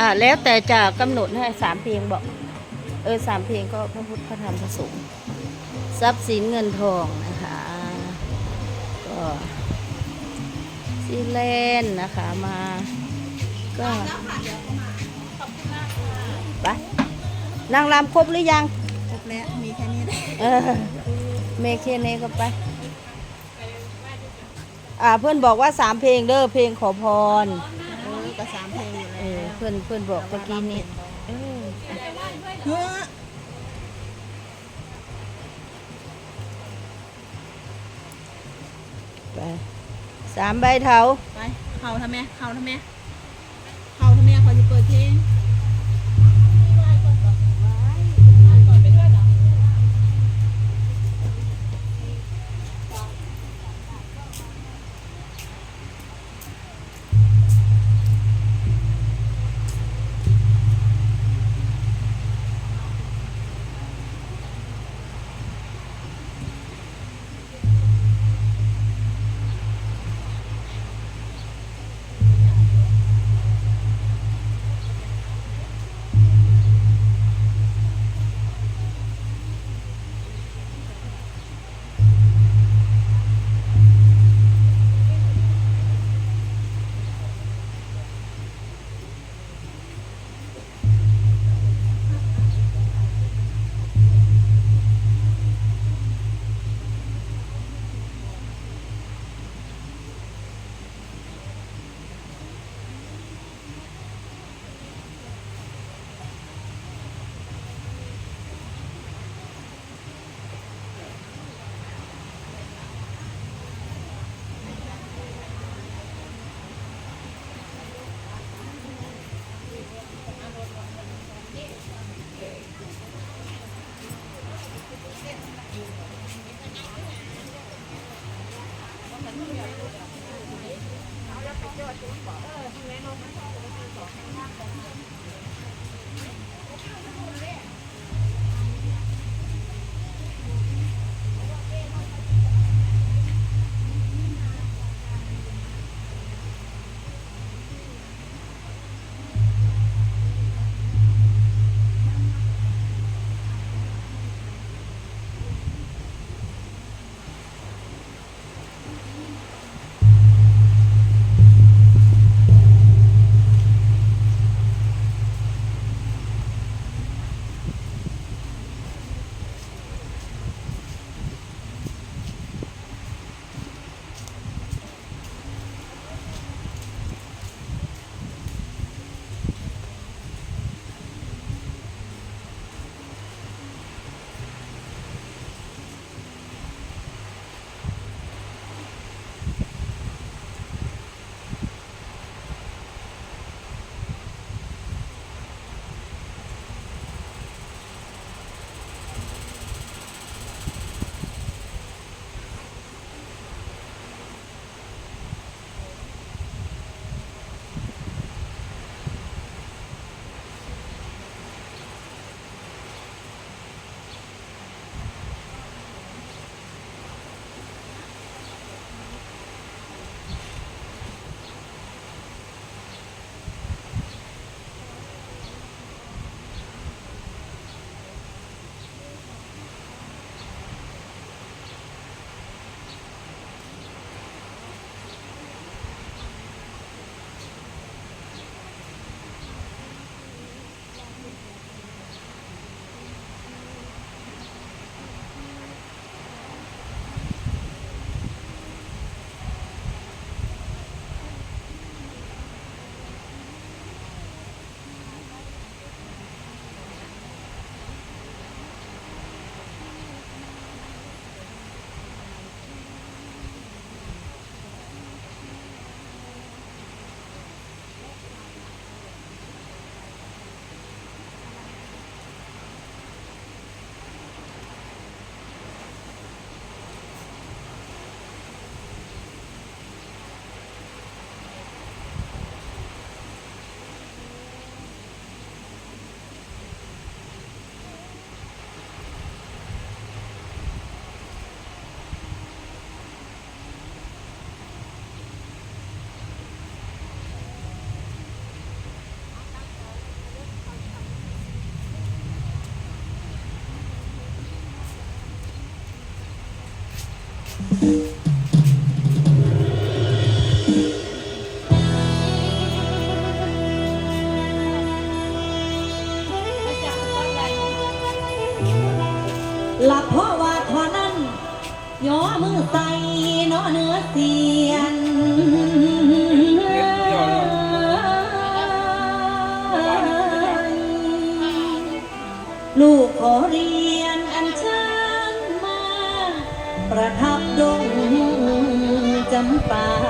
อ่าแล้วแต่จะกำหนดให้สามเพลงบอก เออสามเพลงก็พระพุทธพระธรรมพระสงฆ์ทรัพย์สินเงินทองนะคะก็ซีเลนนะคะมาก็ไปนางรำครบหรือยังครบแล้วมีแค่นี้แหละเออเมเคเนก็ไปอ่าเพื่อนบอกว่าสามเพลงเด้อเพลงขอพรเออก็สามเพลงอยู่ เอแล้อวเพื่อนเพื่อนบอกเมื่อกี้นี้เออเฮ้อไปสามใบเถาไปเข้าทำไมเข้าทำไม 怎办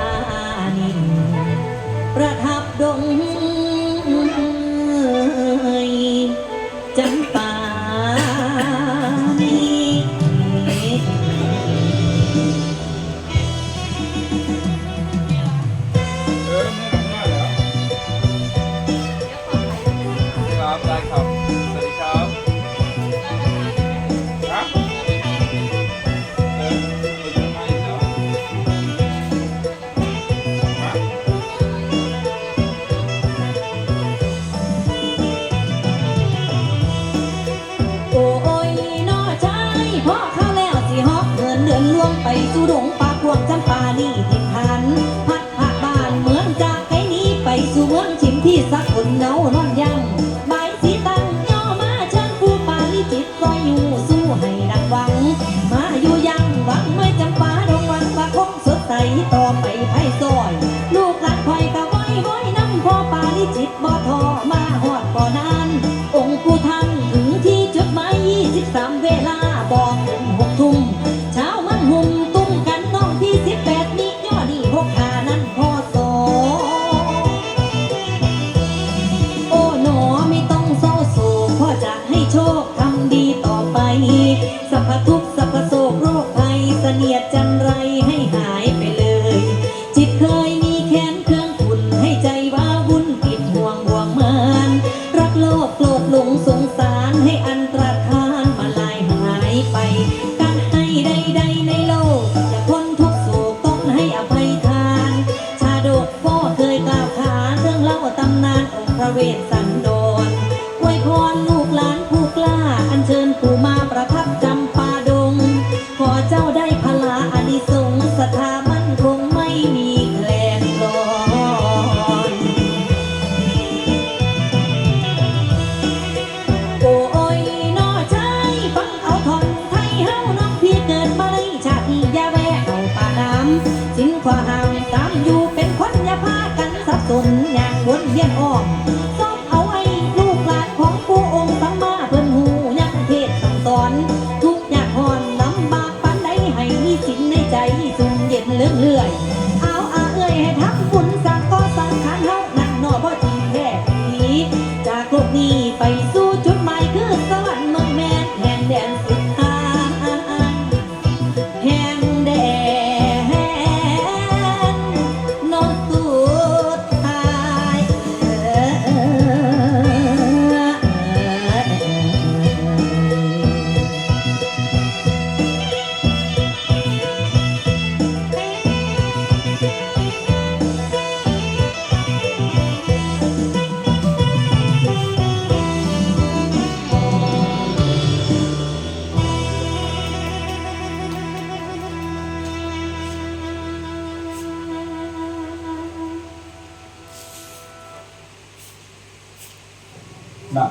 สู่ดงป่ากวกจำปานี่ติดทันพัดผ่าบ้านเมืองจากไกลนี้ไปสู่เมืองชิมที่สัก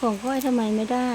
ของก้อยทำไมไม่ได้